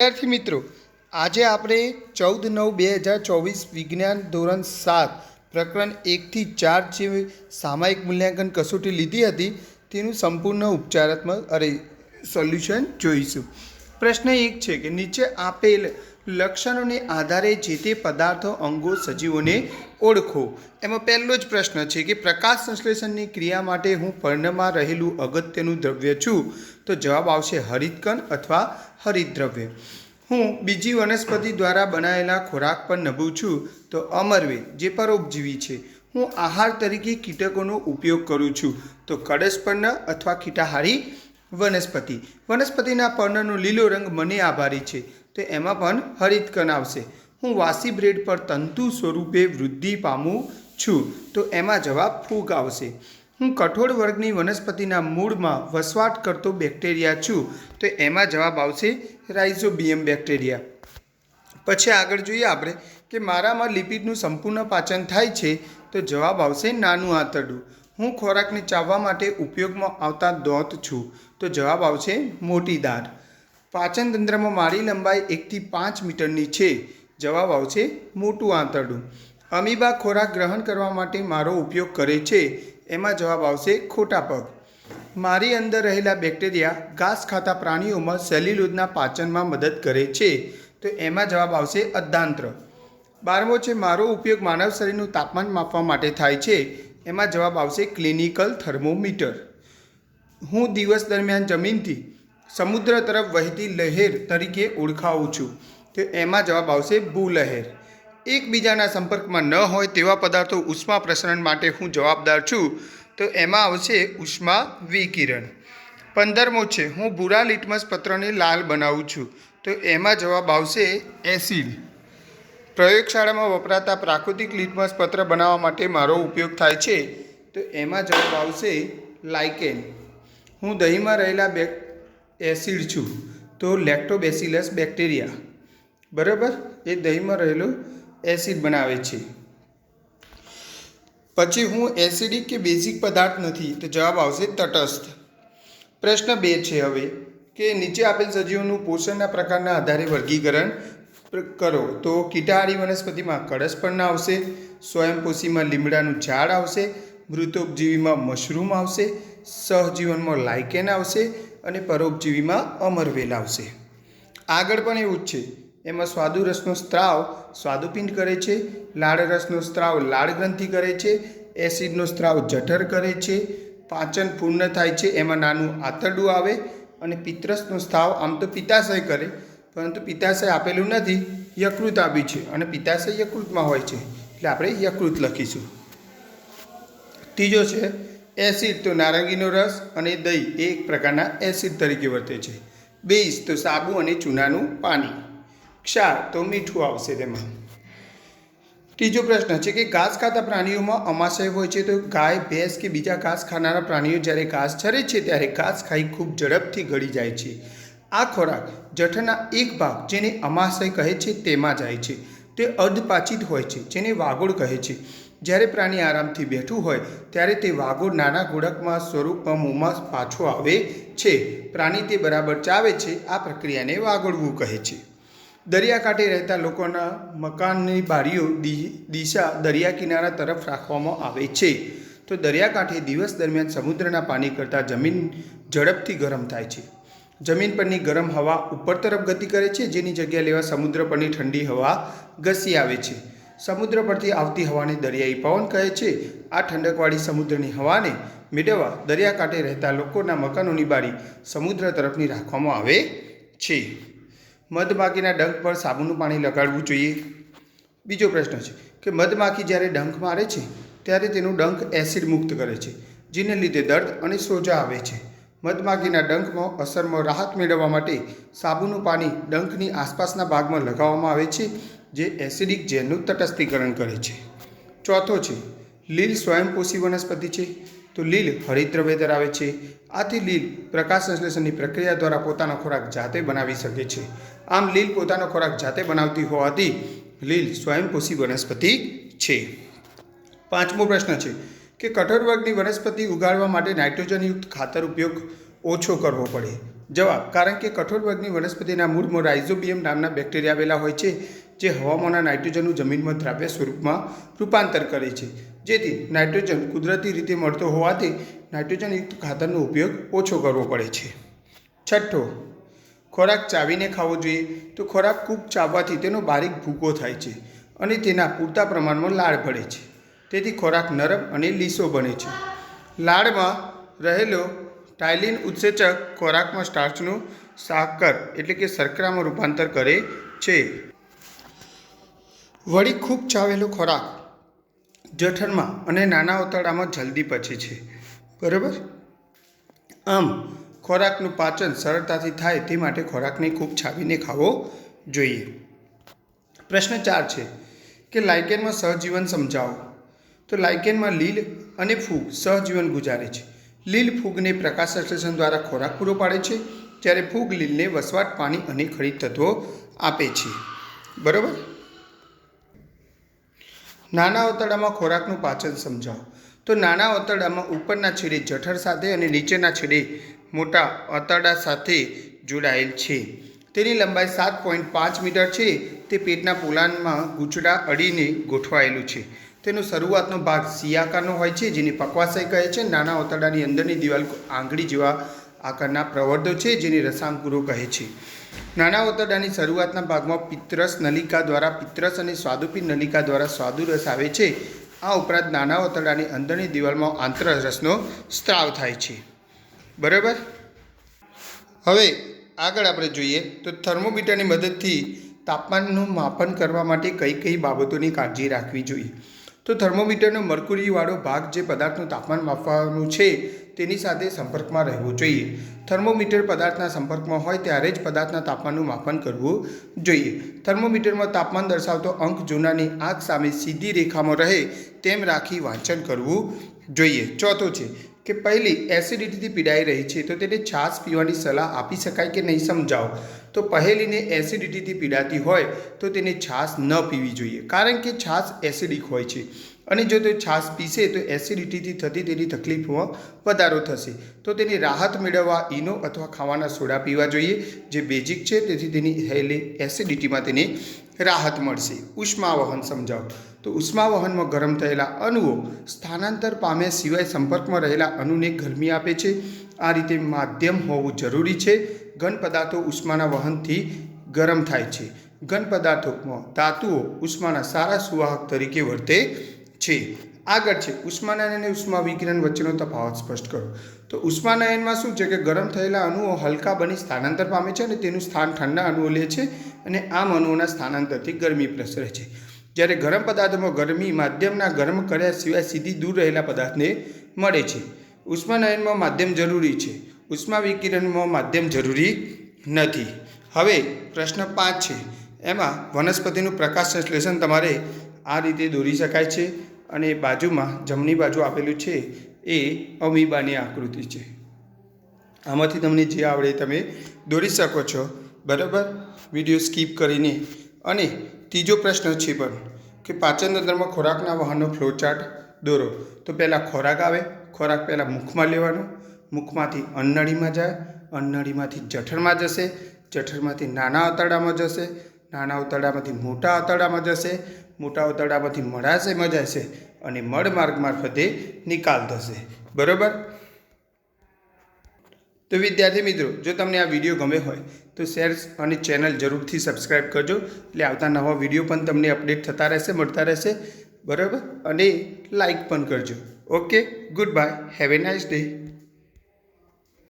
વિદ્યાર્થી મિત્રો, આજે આપણે ચૌદ નવ બે હજાર ચોવીસ વિજ્ઞાન ધોરણ સાત પ્રકરણ એકથી ચાર જે સામાયિક મૂલ્યાંકન કસોટી લીધી હતી, તેનું સંપૂર્ણ ઉપચારાત્મક અરે, સોલ્યુશન જોઈશું. પ્રશ્ન એક છે કે નીચે આપેલ લક્ષણોને આધારે જે તે પદાર્થો અંગો સજીવોને ઓળખો. એમાં પહેલો જ પ્રશ્ન છે કે પ્રકાશ સંશ્લેષણની ક્રિયા માટે હું પર્ણમાં રહેલું અગત્યનું દ્રવ્ય છું? તો જવાબ આવશે હરિતકણ અથવા હરિતદ્રવ્ય. હું બીજી વનસ્પતિ દ્વારા બનાવેલા ખોરાક પર નભું છું, તો અમરવે, જે પરોપજીવી છે. હું આહાર તરીકે કીટકોનો ઉપયોગ કરું છું, તો કડસપર્ણ અથવા કીટાહારી વનસ્પતિ. વનસ્પતિના પર્ણનો લીલો રંગ મને આભારી છે. તો એમાં પણ હરિતકણ આવશે. હું વાસી બ્રેડ પર તંતુ સ્વરૂપે વૃદ્ધિ પામું છું. તો એમાં જવાબ ફૂગ આવશે. હું કઠોળ વર્ગની વનસ્પતિના મૂળમાં વસવાટ કરતો બેક્ટેરિયા છું. તો એમાં જવાબ આવશે રાઇઝોબિયમ બેક્ટેરિયા. પછી આગળ જોઈએ આપણે કે મારામાં લિપિડનું સંપૂર્ણ પાચન થાય છે તો જવાબ આવશે નાનું આંતરડું. હું ખોરાકને ચાવવા માટે ઉપયોગમાં આવતા દોત છું. તો જવાબ આવશે મોટી દાઢ પાચન તંત્રમાં મારી લંબાઈ એકથી પાંચ મીટરની છે. જવાબ આવશે મોટું આંતરડું. અમીબા ખોરાક ગ્રહણ કરવા માટે મારો ઉપયોગ કરે છે. એમાં જવાબ આવશે ખોટા પગ. મારી અંદર રહેલા બેક્ટેરિયા ઘાસ ખાતા પ્રાણીઓમાં સેલ્યુલોઝના પાચનમાં મદદ કરે છે. તો એમાં જવાબ આવશે અદ્ધાંત્ર. બારમો છે, મારો ઉપયોગ માનવ શરીરનું તાપમાન માપવા માટે થાય છે. એમાં જવાબ આવશે ક્લિનિકલ થર્મોમીટર. હું દિવસ દરમિયાન જમીનથી સમુદ્ર તરફ વહેતી લહેર તરીકે ઓળખાવું છું. તો એમાં જવાબ આવશે ભૂલહેર. એકબીજાના સંપર્કમાં ન હોય તેવા પદાર્થો ઉષ્મા પ્રસરણ માટે હું જવાબદાર છું. તો એમાં આવશે ઉષ્મા વિકિરણ. પંદરમો છે, હું ભૂરા લિટમસ પત્રને લાલ બનાવું છું. તો એમાં જવાબ આવશે એસિડ. પ્રયોગશાળામાં વપરાતા પ્રાકૃતિક લિટમસ પત્ર બનાવવા માટે મારો ઉપયોગ થાય છે. તો એમાં જવાબ આવશે લાઇકેન. હું દહીંમાં રહેલા બેક એસિડ છું. તો લેક્ટોબેસિલસ બેક્ટેરિયા બરાબર? એ દહીંમાં રહેલું એસિડ બનાવે છે. પછી હું એસિડિક કે બેઝિક પદાર્થ નથી, તો જવાબ આવશે તટસ્થ. પ્રશ્ન બે છે હવે, કે નીચે આપેલ સજીવોનું પોષણના પ્રકારના આધારે વર્ગીકરણ કરો. તો કીટાહારી વનસ્પતિમાં કળશપર્ણ આવશે, સ્વયંપોષીમાં લીમડાનું ઝાડ આવશે, મૃતોપજીવીમાં મશરૂમ આવશે, સહજીવનમાં લાઇકેન આવશે અને પરોપજીવીમાં અમરવેલ આવશે આગળ પણ એવું જ છે. એમાં સ્વાદુરસનો સ્ત્રાવ સ્વાદુપિંડ કરે છે. લાળરસનો સ્ત્રાવ લાળ ગ્રંથિ કરે છે. એસિડનો સ્ત્રાવ જઠર કરે છે. પાચન પૂર્ણ થાય છે. એમાં નાનું આંતરડું આવે અને પિત્તરસનો સ્ત્રાવ આમ તો પિત્તાશય કરે, પરંતુ પિત્તાશય આપેલું નથી. યકૃત આપ્યું છે અને પિત્તાશય યકૃતમાં હોય છે. એટલે આપણે યકૃત લખીશું. ત્રીજો છે એસિડ તો નારંગીનો રસ અને દહીં એ એક પ્રકારના એસિડ તરીકે વર્તે છે. બેઝ તો સાબુ અને ચૂનાનું પાણી. ક્ષાર તો મીઠું આવશે તેમાં. ત્રીજો પ્રશ્ન છે કે ઘાસ ખાતા પ્રાણીઓમાં અમાશય હોય છે તો ગાય, ભેંસ કે બીજા ઘાસ ખાનારા પ્રાણીઓ જ્યારે ઘાસ ચરે છે ત્યારે ઘાસ ખાઈ ખૂબ ઝડપથી ગળી જાય છે. આ ખોરાક જઠરના એક ભાગ જેને અમાશય કહે છે તેમાં જાય છે. તે અર્ધપાચિત હોય છે, જેને વાગોળ કહે છે. જ્યારે પ્રાણી આરામથી બેઠું હોય, ત્યારે તે વાઘો નાના ઘોડકમાં, સ્વરૂપમાં મોંમાં પાછો આવે છે. પ્રાણી તે બરાબર ચાવે છે, આ પ્રક્રિયાને વાગોળવું કહે છે. દરિયાકાંઠે રહેતા લોકોના મકાનની બારીઓ દિશા દરિયા કિનારા તરફ રાખવામાં આવે છે. તો દરિયાકાંઠે દિવસ દરમિયાન સમુદ્રના પાણી કરતાં જમીન ઝડપથી ગરમ થાય છે. જમીન પરની ગરમ હવા ઉપર તરફ ગતિ કરે છે, જેની જગ્યા લેવા સમુદ્ર પરની ઠંડી હવા ઘસી આવે છે. સમુદ્ર પરથી આવતી હવાને દરિયાઈ પવન કહે છે, આ ઠંડકવાળી સમુદ્રની હવાને મેળવવા દરિયાકાંઠે રહેતા લોકોના મકાનોની બારી સમુદ્ર તરફની રાખવામાં આવે છે. મધમાખીના ડંખ પર સાબુનું પાણી લગાડવું જોઈએ. બીજો પ્રશ્ન છે કે મધમાખી જ્યારે ડંખ મારે છે, ત્યારે તેનું ડંખ એસિડ મુક્ત કરે છે, જેને લીધે દર્દ અને સોજા આવે છે. મધમાખીના ડંખમાં અસરમાં રાહત મેળવવા માટે સાબુનું પાણી ડંખની આસપાસના ભાગમાં લગાવવામાં આવે છે જે એસિડિક ઝેરનું તટસ્થીકરણ કરે છે. ચોથો છે, લીલ સ્વયંપોષી વનસ્પતિ છે. તો લીલ હરિદ્રવ્ય ધરાવે છે. આથી લીલ પ્રકાશ સંશ્લેષણની પ્રક્રિયા દ્વારા પોતાનો ખોરાક જાતે બનાવી શકે છે. આમ લીલ પોતાનો ખોરાક જાતે બનાવતી હોવાથી લીલ સ્વયંપોષી વનસ્પતિ છે. પાંચમો પ્રશ્ન છે કે કઠોર વર્ગની વનસ્પતિ ઉગાડવા માટે નાઇટ્રોજનયુક્ત ખાતર ઉપયોગ ઓછો કરવો પડે. જવાબ, કારણ કે કઠોર વર્ગની વનસ્પતિના મૂળમાં રાઇઝોબિયમ નામના બેક્ટેરિયા આવેલા હોય છે. જે હવામાંના નાઇટ્રોજનનું જમીનમાં દ્રાવ્ય સ્વરૂપમાં રૂપાંતર કરે છે. જેથી નાઇટ્રોજન કુદરતી રીતે મળતો હોવાથી નાઇટ્રોજનયુક્ત ખાતરનો ઉપયોગ ઓછો કરવો પડે છે. છઠ્ઠો, ખોરાક ચાવીને ખાવો જોઈએ. તો ખોરાક ખૂબ ચાવવાથી તેનો બારીક ભૂકો થાય છે અને તેના પૂરતા પ્રમાણમાં લાળ પડે છે. તેથી ખોરાક નરમ અને લીસો બને છે. લાળમાં રહેલો ટાઇલિન ઉત્સેચક ખોરાકમાં સ્ટાર્ચનું સાકર એટલે કે શર્કરામાં રૂપાંતર કરે છે. વળી ખૂબ ચાવેલો ખોરાક જઠરમાં અને નાના ઉતાળામાં જલ્દી પચે છે. બરાબર? આમ, ખોરાકનું પાચન સરળતાથી થાય તે માટે ખોરાકને ખૂબ છાવીને ખાવો જોઈએ. પ્રશ્ન ચાર છે કે લાઇકેનમાં સહજીવન સમજાવો. તો લાઇકેનમાં લીલ અને ફૂગ સહજીવન ગુજારે છે. લીલ ફૂગને પ્રકાશ સંશ્લેષણ દ્વારા ખોરાક પૂરો પાડે છે, જ્યારે ફૂગ લીલને વસવાટ પાણી અને ખરીદ તત્વો આપે છે. બરાબર? નાના ઓતરડામાં ખોરાકનું પાચન સમજાવો. તો નાના ઓતરડામાં ઉપરના છેડે જઠર સાથે અને નીચેના છેડે મોટા ઓતરડા સાથે જોડાયેલ છે. તેની લંબાઈ સાત પોઈન્ટ પાંચ મીટર છે. તે પેટના પોલાનમાં ગૂંચડા અડીને ગોઠવાયેલું છે. તેનો શરૂઆતનો ભાગ સિયાકારનો હોય છે, જેને પકવાશય કહે છે. નાના ઓતરડાની અંદરની દિવાલ આંગળી જેવા આકારના પ્રવર્ધો છે, જેને રસાંકુરો કહે છે. નાના ઓતરડાની શરૂઆતના ભાગમાં પિત્રસ નલિકા દ્વારા પિત્તરસ અને સ્વાદુપી નલિકા દ્વારા સ્વાદુરસ આવે છે. આ ઉપરાંત નાના ઓતરડાની અંદરની દિવાલમાં આંતરરસનો સ્ત્રાવ થાય છે. બરાબર? હવે આગળ આપણે જોઈએ તો થર્મોમીટરની મદદથી તાપમાનનું માપન કરવા માટે કઈ કઈ બાબતોની કાળજી રાખવી જોઈએ. તો થર્મોમીટરનો મરકુરીવાળો ભાગ જે પદાર્થનું તાપમાન માપવાનું છે તેની સાથે સંપર્કમાં રહેવું જોઈએ. થર્મોમીટર પદાર્થના સંપર્કમાં હોય ત્યારે જ પદાર્થના તાપમાનનું માપન કરવું જોઈએ. થર્મોમીટરમાં તાપમાન દર્શાવતો અંક જૂનાની આંખ સામે સીધી રેખામાં રહે તેમ રાખી વાંચન કરવું જોઈએ. ચોથો છે કે પહેલી એસિડિટીથી પીડાઈ રહી છે તો તેને છાશ પીવાની સલાહ આપી શકાય કે નહીં સમજાવો. તો પહેલીને એસિડિટીથી પીડાતી હોય તો તેને છાશ ન પીવી જોઈએ. કારણ કે છાશ એસિડિક હોય છે. અને જો તે છાશ પીશે તો એસિડિટીથી થતી તેની તકલીફમાં વધારો થશે. તો તેની રાહત મેળવવા ઈનો અથવા ખાવાના સોડા પીવા જોઈએ, જે બેઝિક છે, તેથી તેની થયેલી એસિડિટીમાં તેને રાહત મળશે. ઉષ્માવહન સમજાવો. તો ઉષ્માવહનમાં ગરમ થયેલા અણુઓ સ્થાનાંતર પામે સિવાય સંપર્કમાં રહેલા અણુને ગરમી આપે છે. આ રીતે માધ્યમ હોવું જરૂરી છે. ઘન પદાર્થો ઉષ્માના વહનથી ગરમ થાય છે. ઘન પદાર્થોમાં ધાતુઓ ઉષ્માના સારા સુવાહક તરીકે વર્તે છે. આગળ છે. ઉષ્માનયન અને ઉષ્મા વિકિરણ વચ્ચેનો તફાવત સ્પષ્ટ કરો. તો ઉષ્માનયનમાં શું છે કે ગરમ થયેલા અણુઓ હલકા બની સ્થાનાંતર પામે છે અને તેનું સ્થાન ઠંડા અણુઓ લે છે અને આમ અણુઓના સ્થાનાંતરથી ગરમી પ્રસરે છે. જ્યારે ગરમ પદાર્થમાં ગરમી માધ્યમના ગરમ કર્યા સિવાય સીધી દૂર રહેલા પદાર્થને મળે છે. ઉષ્માનયનમાં માધ્યમ જરૂરી છે. ઉષ્મા વિકિરણમાં માધ્યમ જરૂરી નથી. હવે પ્રશ્ન પાંચ છે. એમાં વનસ્પતિનું પ્રકાશ સંશ્લેષણ તમારે આ રીતે દોરી શકાય છે. અને બાજુમાં જમણી બાજુ આપેલું છે, એ અમીબાની આકૃતિ છે. આમાંથી તમને જે આવડે તમે દોરી શકો છો. બરાબર? વીડિયો સ્કીપ કરીને. અને ત્રીજો પ્રશ્ન છે પણ, કે પાચન તંત્રમાં ખોરાકના વાહનનો ફ્લોચાર્ટ દોરો. તો પહેલાં ખોરાક આવે, ખોરાક પહેલાં મુખમાં લેવાનો. મુખમાંથી અન્નળીમાં જાય, અન્નળીમાંથી જઠરમાં જશે, જઠરમાંથી નાના આંતરડામાં જશે, નાના ઉતરડામાંથી મોટા આંતરડામાં જશે, મોટા ઉતરડામાંથી મળાશયમાં જશે. અને મળ માર્ગ મારફતે નિકાલ થશે. બરાબર? તો વિદ્યાર્થી મિત્રો, જો તમને આ વીડિયો ગમે હોય, તો શેર અને ચેનલ જરૂરથી સબસ્ક્રાઈબ કરજો. એટલે આવતા નવા વીડિયો પણ તમને અપડેટ થતા રહેશે, મળતા રહેશે. બરાબર? અને લાઈક પણ કરજો. Okay? Good bye. Have a nice day.